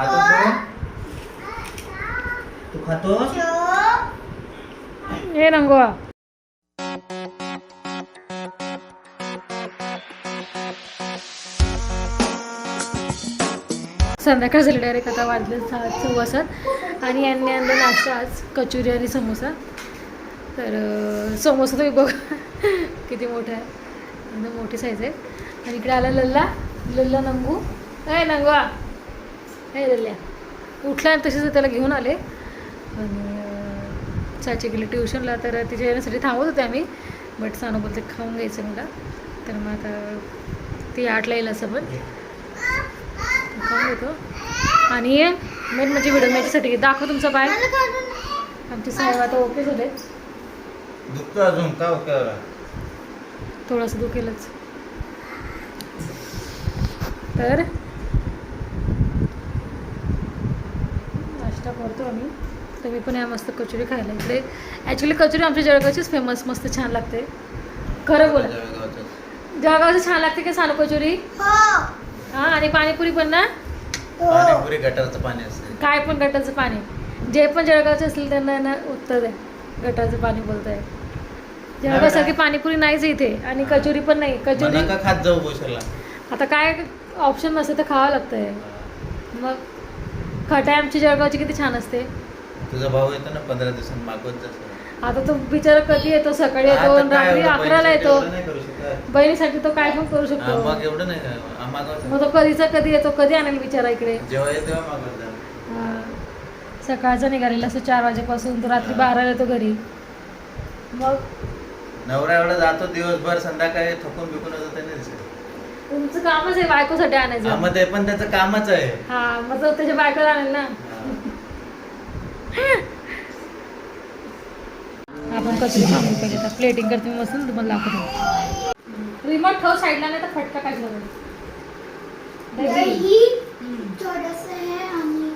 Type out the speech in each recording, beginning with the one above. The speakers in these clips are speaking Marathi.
खातोस? तू तू खातोस? हे रंगवा संध्याकाळ झाली डायरेक्ट आता वाजले सहा सव्वा आणि यांनी आणलं नाश्ता आज कचोरी आणि समोसा. तर अं, समोसा तुम्ही बघा. किती मोठा आहे. एकदम मोठी साईज आहे. आणि इकडे आला लल्ला. लल्ला नंगू. काय नंगवा. काय उठला आणि तसेच त्याला घेऊन आले. आणि चाची गेली ट्युशनला तर तिच्या येण्यासाठी थांबत होते आम्ही. बट सानू बोलते खाऊन घ्यायचं मला. तर मग आता ती आठला येईल असं पण खाऊन घेतो. आणि मेन म्हणजे व्हिडिओ माझ्यासाठी दाखव तुमचा पाय. आमचे साहेब आता ओके झाले. दुखतो अजून? का ओके थोडंसं दुखेलच. तर नाश्ता करतो आम्ही. तुम्ही पण या मस्त कचोरी खायला इकडे. ॲक्च्युली कचोरी आमच्या जळगावचीच फेमस मस्त छान लागते. खरं बोला. जळगावचं छान लागते का सानू कचोरी? हां. आणि पाणीपुरी पण ना? पाणीपुरी गटारचं पाणी असते काय पण गटाचं पाणी. जे पण जळगावचे असतील त्यांना ना उत्तर आहे गटाचं पाणी बोलत आहे जळगावसारखी पाणीपुरी नाहीच इथे. आणि कचोरी पण नाही. कचोरी खात जाऊ आता काय ऑप्शन नसते तर खावं लागतंय. मग खटाई आमची जळगावची किती छान असते. तुझा भाऊ येतो ना पंधरा दिवसांनी मागवत जास्त आता तो बिचारा कधी येतो? सकाळी येतो रात्री अकराला येतो. बहिणीसाठी तो काय पण करू शकतो. मग एवढं नाही मग तो कधीचा कधी येतो? कधी आणेल बिचारा इकडे? जेव्हा येतो. सकाळचा निघालेला असं चार वाजेपासून. तर रात्री बाराला येतो घरी. मग? नवरा एवढा जातो दिवसभर संध्याकाळी थकून बिकून होतो त्याने दिसत. तुमचं कामच आहे बायकोसाठी हा, आणायचं मग ते पण त्याचं कामच आहे. हा मग तो त्याच्या बायकोला आणेल ना. आपण कचरी आता प्लेटिंग करते मी मस्त तुम्हाला दाखवतो. रिमोट ठेव साईडला नाही तर फटका काय. थोडंसं आहे आणि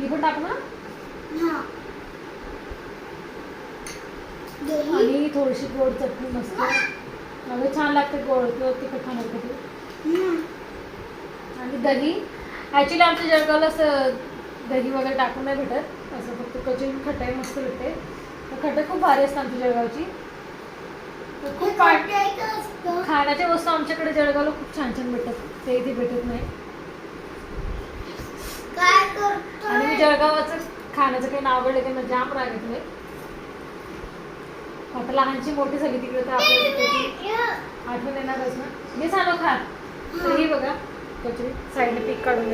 ही. पण टाक? ना हा दही आणि थोडीशी गोड चटणी मस्त. मला छान लागते गोड. किंवा तिखट हम्म. आणि दही. ॲक्च्युली आमच्या जळगावला असं दही वगैरे टाकून नाही भेटत. असं फक्त कचोरी खटाई मस्त भेटते खटाई खूप भारी असते आमच्या जळगावची. खूप खाण्याच्या वस्तू आमच्याकडे जळगावला खूप छान छान भेटतात. ते इथे भेटत नाही. आणि मी जळगावाचं खाण्याचं काही नाव काढलं त्यांना जाम राग येत नाही आता लहानची मोठी झाली तिकडे तर आपल्याला त्याची आठवण येणारच ना? मी सांगू खा तर ही बघा कचोरी साईडने पीक काढून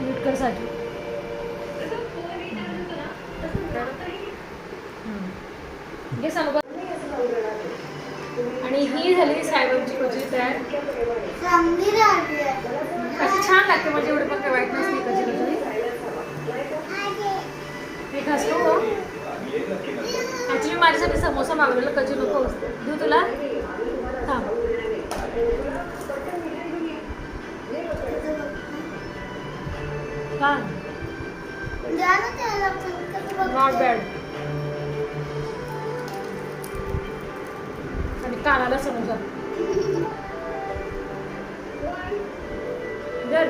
मीठ कर साठी घे सांगू बघ. आणि ही झाली साहेबांची कचोरी तयार. चांगली राहिली आहे. अशी छान लागते म्हणजे एवढी पण काही वाईट नसते कशी कचोरी हे खास हो ॲक्च्युली माझ्यासाठी समोसा मागवलेला कधी नको देऊ तुला? थांब. का नॉट बॅड आणि कानाला समोसा. दर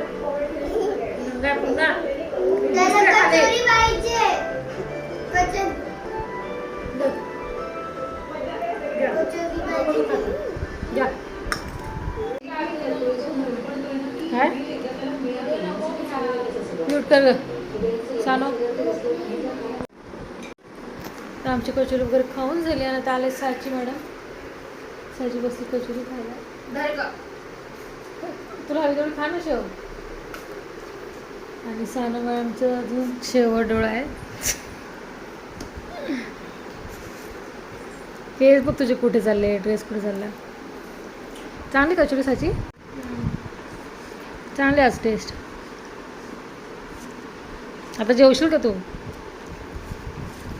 पुन्हा. पुन्हा म्यूट कर सानो तर आमची कचोरी वगैरे खाऊन झाली आणि आता आले साची मॅडम. साची बसली कचोरी खायला. तुला हवी तेवढी खा ना शेव. आणि सानू मॅडमचं अजून शेवट डोळा आहे. हे बघ तुझे कुठे चालले ड्रेस कुठे चालला. चांगली कचोरी साची? चांगली आज टेस्ट आता जेवशील का तू?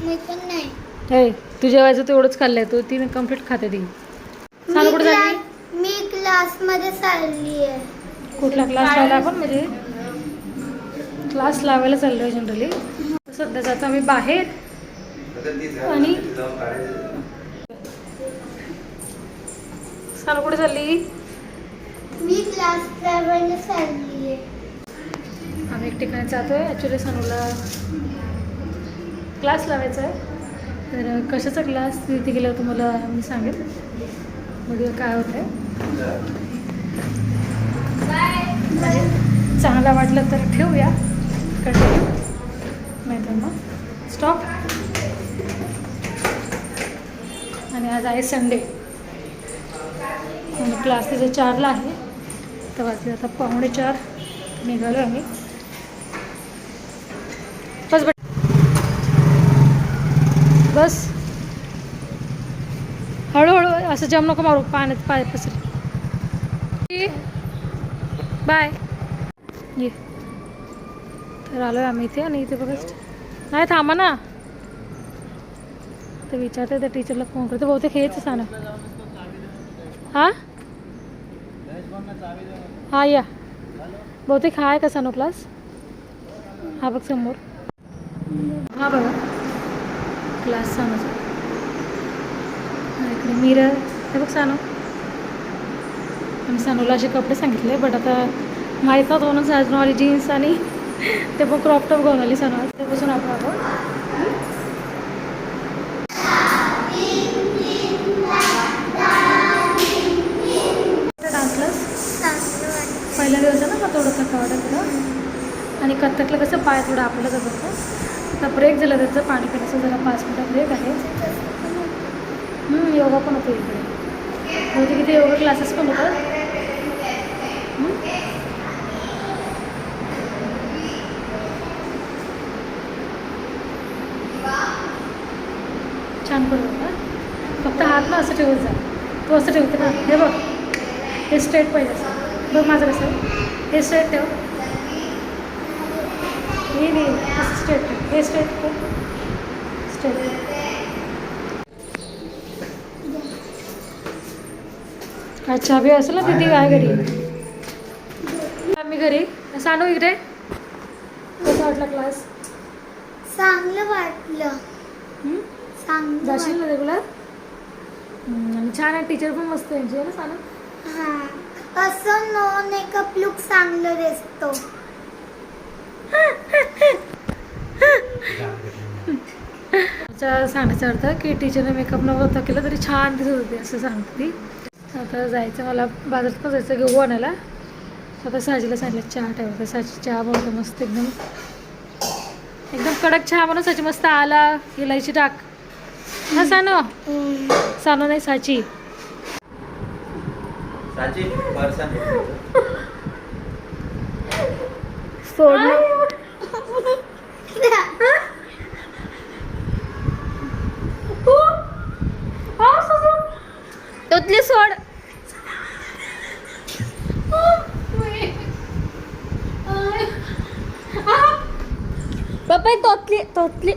मी पण नाही. हे तू जेवायचं तेवढंच खाल्लंय तू ती कंप्लीट खाते ती. सांग कुठे क्ला- मी क्लासमध्ये चालली आहे कुठला क्लास लावला आपण म्हणजे? क्लास लावायला चाललोय जनरली सध्या जातो आम्ही बाहेर आणि सानू कुठे चालली? मी क्लास ड्रायव्हरला चालली एक ठिकाणी जातो आहे ॲक्च्युली सानूला क्लास लावायचा आहे. तर कशाचा क्लास तिथे गेल्यावर तुम्हाला मी सांगेल बघूया काय होतं आहे चांगला वाटलं तर ठेवूया. कंटिन्यू नाही स्टॉप आणि आज आहे संडे आणि क्लास तिथे चारला आहे. तर वाजले आता पावणे चार निघालो आम्ही बस बट बस. हळूहळू असं जम नको मारू पाण्यात पाय पसरे. बाय. ये. तर आलो आहे आम्ही इथे आणि इथे बघा. नाही थांबा ना. तर विचारते त्या टीचरला फोन करते. बहुतेक हेच सांग हां? हां या. बहुतेक हा आहे का सानो क्लास हा बघ समोर. हा बघा. क्लास हा इकडे मिरर. हे बघ सानो. आम्ही सानूला असे कपडे सांगितले बट आता माहीत नव्हतं म्हणून साजून आली जीन्स आणि ते पण क्रॉप टॉप घेऊन आली सानू. आज त्यापासून आपण आपण वाटतं पहिल्या दिवसाला ना थोडं थका वाटत होतं आणि कथ्थकला कसं पाय थोडं आपल्याला जात होतं. आता ब्रेक झाला त्याचं पाणी पिण्याचं जरा पाच मिनटं ब्रेक आहे. योगा पण होतो इकडे. म्हणजे बहुतेक इथे योगा क्लासेस पण होतात. छान करत होता फक्त हात ना असं ठेवत जा. तू असं ठेवते ना. हे बघ. हे स्ट्रेट पाहिजे असं. बघ माझं कसं हे स्ट्रेट ठेव. हे नाही स्ट्रेट ठेव हे स्ट्रेट ठेव स्ट्रेट अच्छा बी असेल ना तिथे काय घरी आम्ही घरी सांडू इकडे कसा वाटला क्लास चांगलं वाटलं? चांगलं जाशील. ना रेग्युलर छान आहे टीचर पण मस्त यांची आहे ना सांगा हा असं नो मेकअप लुक चांगलं दिसतो। चा सांगायचा अर्थ की टीचरने मेकअप नव्हता केला तरी छान दिसत होती असं सांगते ती. आता जायचं मला बाजारात पण जायचं घेऊ आणायला. आता साजीला सांगितलं चहा ठेवायचा साजी चहा बनवतो मस्त एकदम. एकदम कडक चहा बनव साची मस्त आला. इलायची टाक हा सानो. सानो नाही साची. सोड तोतली सोड. पप्पा तोतली तोतली.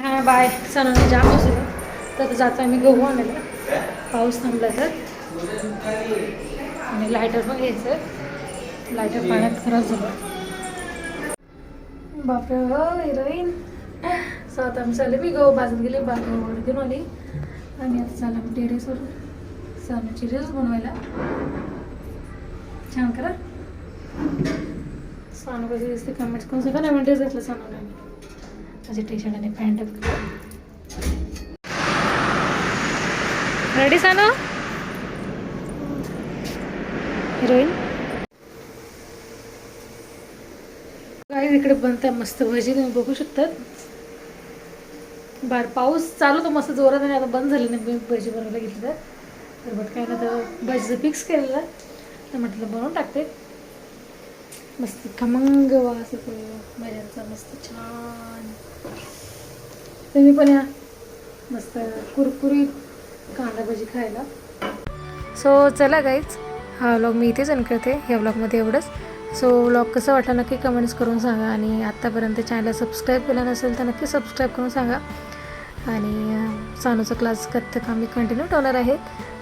हा बाय. सणाने जाम असेल तर जातो आम्ही गहू आणायला. पाऊस थांबला तर. आणि लायटर पण घ्यायचं लायटर पाण्यात खराब झालं. बापरे हिरोईन सात आम्ही चालले मी गहू भाजत गेले बाजूवर वगैरे घेऊन आली. आणि आता चालला मी टेरेसवर सानूची रील्स बनवायला. छान करा. सानू कशी दिसते कमेंट करून सांगा. नवीन ड्रेस घेतला सानूला मी. माझे टी शर्ट आणि पॅन्ट रेडी सानू? हिरोईन काही इकडे बनतात मस्त भजी तुम्ही बघू शकतात. बाहेर पाऊस चालू तो मस्त जोरात आणि आता बंद झालं नाही. मी भजी बनवायला घेतलं तर तर बट काय ना तर भजीचं फिक्स केलेलं. तर म्हटलं बनवून टाकते. मस्त खमंग वास येतो. भज्यांचा मस्त छान. तुम्ही पण या. मस्त कुरकुरीत कांदा भजी खायला. सो चला गाईच हा व्लॉग मी इथेच एंड करते. या व्लॉगमध्ये एवढंच. सो व्लॉग कसं वाटलं नक्की कमेंट्स करून सांगा. आणि आत्तापर्यंत चॅनलला सबस्क्राईब केलं नसेल तर नक्की सबस्क्राईब करून सांगा. आणि सानूचा क्लास कथ्थक आम्ही कंटिन्यू ठेवणार आहे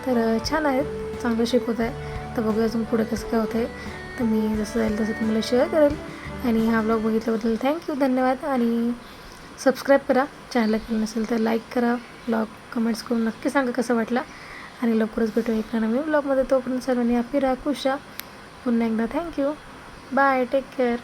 तर छान आहेत. चांगलं शिकवत आहे. तर बघूया अजून पुढे कसं काय होतं आहे तर मी जसं जाईल तसं तुम्हाला शेअर करेल. आणि हा ब्लॉग बघितल्याबद्दल थँक्यू धन्यवाद. आणि सबस्क्राईब करा. चॅनलला केलं नसेल तर लाईक करा. ब्लॉग कमेंट्स करून नक्की सांगा कसं वाटला. आणि लवकरच भेटू एका नवीन ब्लॉगमध्ये तोपर्यंत सर्वांनी हॅपी राहा खुश पुन्हा एकदा थँक्यू बाय टेक केअर